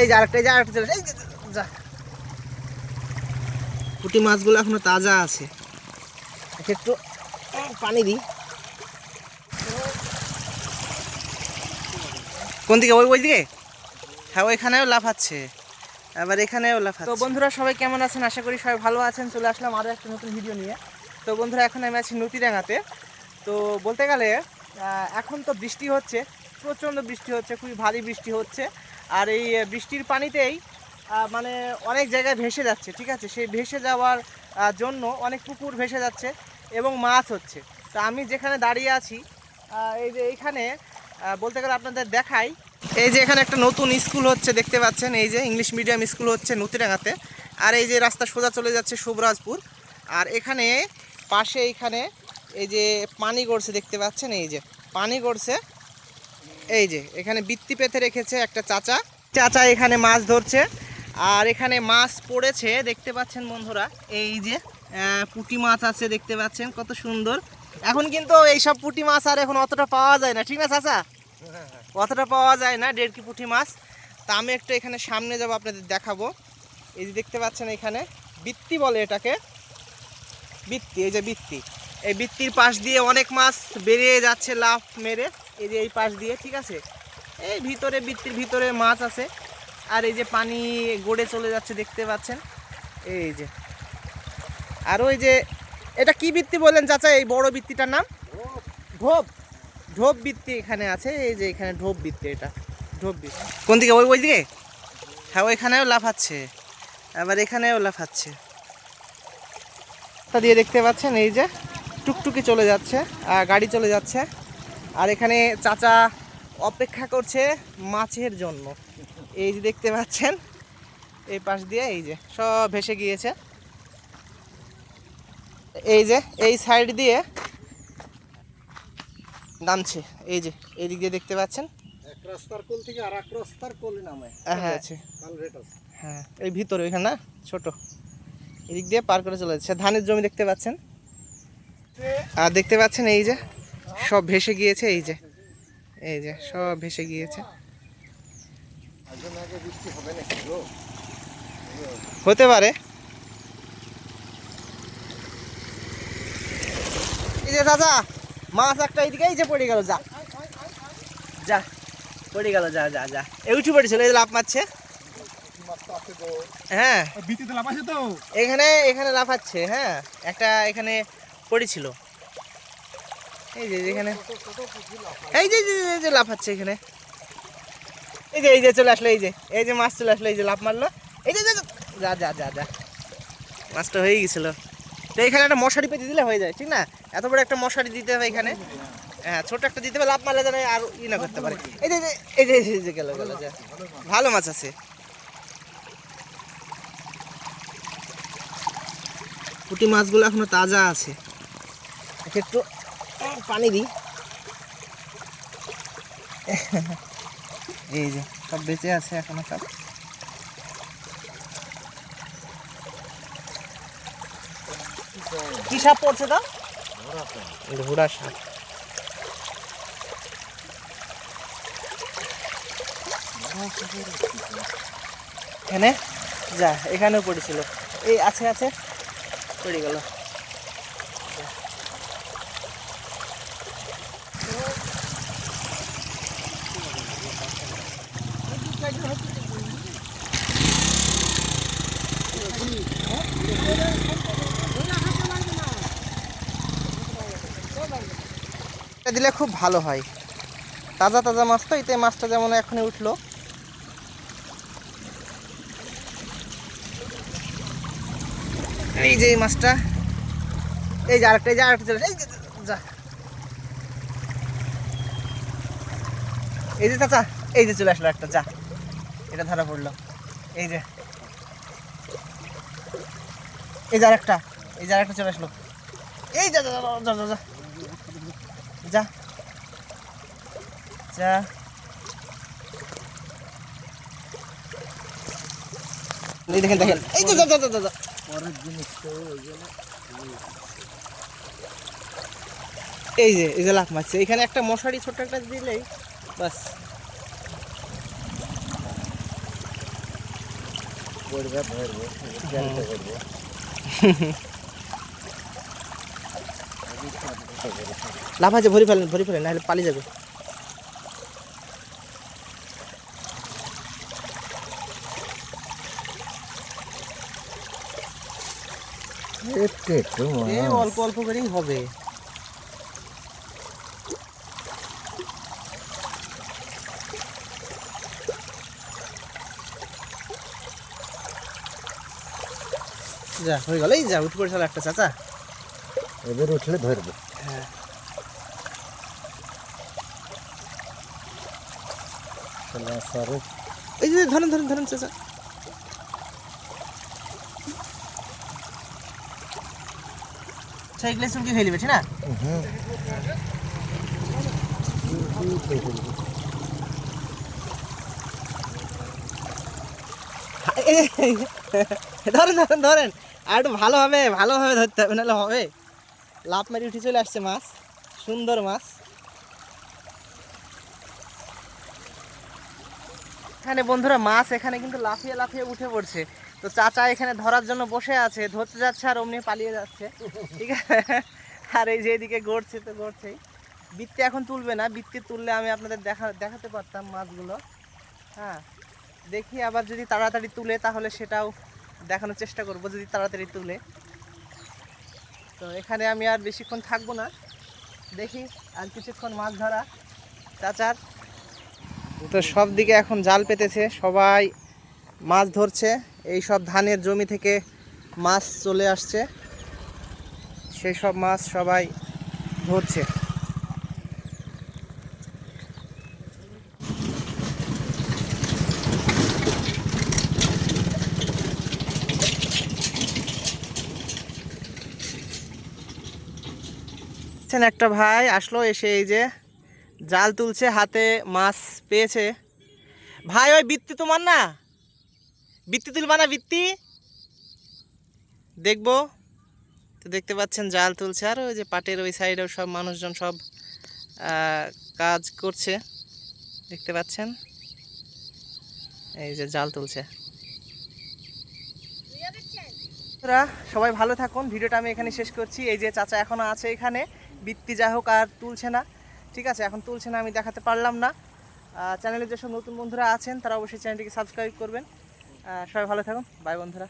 এই যে আরেকটা এই যে আরেকটা চলে এই যা পুঁটি মাছগুলো এখনও তাজা আছে। একে একটু পানি দিই। কোন দিকে? ওই ওই দিকে? হ্যাঁ ওইখানেও লাফাচ্ছে আবার এখানেও লাফাচ্ছে তো বন্ধুরা সবাই কেমন আছেন? আশা করি সবাই ভালো আছেন। চলে আসলাম আরও একটা নতুন ভিডিও নিয়ে। তো বন্ধুরা এখন আমি আছি নতিডাঙ্গাতে তো বলতে গেলে এখন তো বৃষ্টি হচ্ছে। প্রচণ্ড বৃষ্টি হচ্ছে, খুবই ভারী বৃষ্টি হচ্ছে। আর এই বৃষ্টির পানিতেই মানে অনেক জায়গায় ভেসে যাচ্ছে, ঠিক আছে? সেই ভেসে যাওয়ার জন্য অনেক পুকুর ভেসে যাচ্ছে এবং মাছ হচ্ছে। তো আমি যেখানে দাঁড়িয়ে আছি এই যে এইখানে বলতে গেলে আপনাদের দেখাই, এই যে এখানে একটা নতুন স্কুল হচ্ছে, দেখতে পাচ্ছেন? এই যে ইংলিশ মিডিয়াম স্কুল হচ্ছে নতিডাঙ্গাতে। আর এই যে রাস্তা সোজা চলে যাচ্ছে শুভরাজপুর আর এখানে, পাশে এইখানে এই যে পানি গড়ছে, দেখতে পাচ্ছেন? এই যে পানি গড়ছে এই যে এখানে বৃত্তি পেতে রেখেছে একটা চাচা। চাচা এখানে মাছ ধরছে। আর এখানে মাছ পড়েছে দেখতে পাচ্ছেন বন্ধুরা এই যে পুঁটি মাছ আছে দেখতে পাচ্ছেন কত সুন্দর। এখন কিন্তু এইসব পুঁটি মাছ আর এখন অতটা পাওয়া যায় না ঠিক না চাচা? অতটা পাওয়া যায় না দেড়কি পুঁটি মাছ। তা আমি একটু এখানে সামনে যাব আপনাদের দেখাবো। এই যে দেখতে পাচ্ছেন এখানে বৃত্তি বলে এটাকে। বৃত্তি এই যে বৃত্তি। এই বৃত্তির পাশ দিয়ে অনেক মাছ বেরিয়ে যাচ্ছে লাফ মেরে। এই যে এই পাশ দিয়ে, ঠিক আছে? এই ভিতরে বৃত্তির ভিতরে মাছ আছে। আর এই যে পানি গড়ে চলে যাচ্ছে, দেখতে পাচ্ছেন? এই যে। আর ওই যে, এটা কি বৃত্তি বললেন চাচা, এই বড় বৃত্তিটার নাম? ঢোপ। ঢোপ বৃত্তি এখানে আছে, এই যে এখানে ঢোপ বৃত্তি এটা। ঢোপ বৃত্তি কোন দিকে? ওই ওই দিকে? হ্যাঁ ওইখানেও লাফাচ্ছে। আবার এখানেও লাফাচ্ছে। রাস্তা দিয়ে দেখতে পাচ্ছেন, এই যে টুকটুকি চলে যাচ্ছে, আর গাড়ি চলে যাচ্ছে। আর এখানে চাচা অপেক্ষা করছে মাছের জন্য। এই যে দেখতে পাচ্ছেন এই পাশ দিয়ে এই যে সব ভেসে গিয়েছে। এই যে এই সাইড দিয়ে নামছে। এই যে এই দিক দিয়ে দেখতে পাচ্ছেন। এক রাস্তার কোল থেকে আর এক রাস্তার কোলে নামে। হ্যাঁ আছে রেট আছে। হ্যাঁ এই ভিতরে ওইখানে না ছোট। এদিক দিয়ে পার করে চলে যাচ্ছে। ধানের জমি দেখতে পাচ্ছেন। আর দেখতে পাচ্ছেন এই যে সব ভেসে গিয়েছে এই যে। এই যে সব ভেসে গিয়েছে। হতে পারে। এই যে দাদা মাছ একটা এইদিকে এই যে পড়ে গেল যা। যা পড়ে গেল যা যা যা। এই উঠে পড়েছিল এই লাভ মারছে। হ্যাঁ। এখানে এখানে লাফাচ্ছে হ্যাঁ। একটা এখানে পড়েছিল। এই যে এখানে এই যে এই যে- লাফাচ্ছে এখানে এই যে এই যে চলে আসলো এই যে এই যে মাছ চলে আসলো এই যে লাফ মারলো এই যে যে- যে- যা যা মাছটা হয়ে গেছিল তো এখানে একটা মশারি পেতে দিলে হয়ে যায় ঠিক না এত বড় একটা মশারি দিতে হবে এখানে হ্যাঁ ছোট একটা দিতে হবে লাভ মারলে যেন আর ই না করতে পারে এই যে এই যে- এই যে গেল গেল ভালো মাছ আছে পুঁটি মাছগুলো এখনও তাজা আছে একে একটু পানি দিই। এই যে সব বেঁচে আছে এখনও সব। কি সাপ পড়ছে তা? ঘোড়া সাপ। এখানে? যা এখানেও পড়েছিল। এই আছে আছে। পড়ে গেল। দিলে খুব ভালো হয়। তাজা তাজা মাছ তো এতে মাছটা যেমন এখনই উঠল। এই যে এই মাছটা। এই যে আরেকটা এই যে আরেকটা চলে যা এই যে চাচা এই যে চলে আসলো একটা যা। এটা ধরা পড়ল। এই যে। এই যে আরেকটা এই যে আরেকটা চলে আসলো। এই যা যা যা, যা। যা। যা। দেখেন দেখেন। এই যে যা যা যা, পরের জিনিস তো এই যে এই যে লাফ মারছে। এখানে একটা মশারি ছোট একটা দিলেই বাস। পড়বে ধরবো লাভ আছে ভরি ফেলেন ভরি ফেলেন নাহলে পালিয়ে যাবে। অল্প অল্প করেই হবে। যা হয়ে গেল এই যা উঠে পড়েছিল একটা চাচা। এদের উঠলে ধরবো। হ্যাঁ। এই যে ধরেন ধরেন ধরেন চাচা। চুলকি খেয়ে নেবে না? ধরেন ধরেন ধরেন। আর একটু ভালোভাবে ভালোভাবে ধরতে হবে নাহলে হবে। লাভ মারি উঠে চলে আসছে মাছ। সুন্দর মাছ। এখানে বন্ধুরা, মাছ এখানে কিন্তু লাফিয়ে লাফিয়ে উঠে পড়ছে। তো চাচা এখানে ধরার জন্য বসে আছে, ধরতে যাচ্ছে আর অমনি পালিয়ে যাচ্ছে। ঠিক আছে? আর এই যে এদিকে গড়ছে, তো গড়ছেই। বৃত্তি এখন তুলবে না। বৃত্তি তুললে আমি আপনাদের দেখা, দেখাতে পারতাম মাছগুলো। হ্যাঁ দেখি আবার যদি তাড়াতাড়ি তুলে, তাহলে সেটাও দেখানোর চেষ্টা করব, যদি তাড়াতাড়ি তুলে। তো এখানে আমি আর বেশিক্ষণ থাকব না। দেখি আর কিছুক্ষণ মাছ ধরা। চাচার, তো সব দিকে এখন জাল পেতেছে, সবাই মাছ ধরছে। এই সব ধানের জমি থেকে মাছ চলে আসছে। সেই সব মাছ সবাই ধরছে। দেখছেন একটা ভাই আসলো এসে এই যে জাল তুলছে, হাতে মাছ পেয়েছে। ভাই, ওই বৃত্তি তোমার না? বৃত্তি তুলবা না বৃত্তি দেখব। তো দেখতে পাচ্ছেন জাল তুলছে, আর ওই যে পাটের ওই সাইডেও সব মানুষজন সব কাজ করছে। দেখতে পাচ্ছেন? এই যে জাল তুলছে। সবাই ভালো থাকুন। ভিডিওটা আমি এখানে শেষ করছি। এই যে চাচা এখনও আছে এখানে। বৃত্তি যাই হোক আর তুলছে না। ঠিক আছে, এখন তুলছে না, আমি দেখাতে পারলাম না। চ্যানেলে যেসব নতুন বন্ধুরা আছেন, তারা অবশ্যই চ্যানেলটিকে সাবস্ক্রাইব করবেন। সবাই ভালো থাকুন। বাই বন্ধুরা।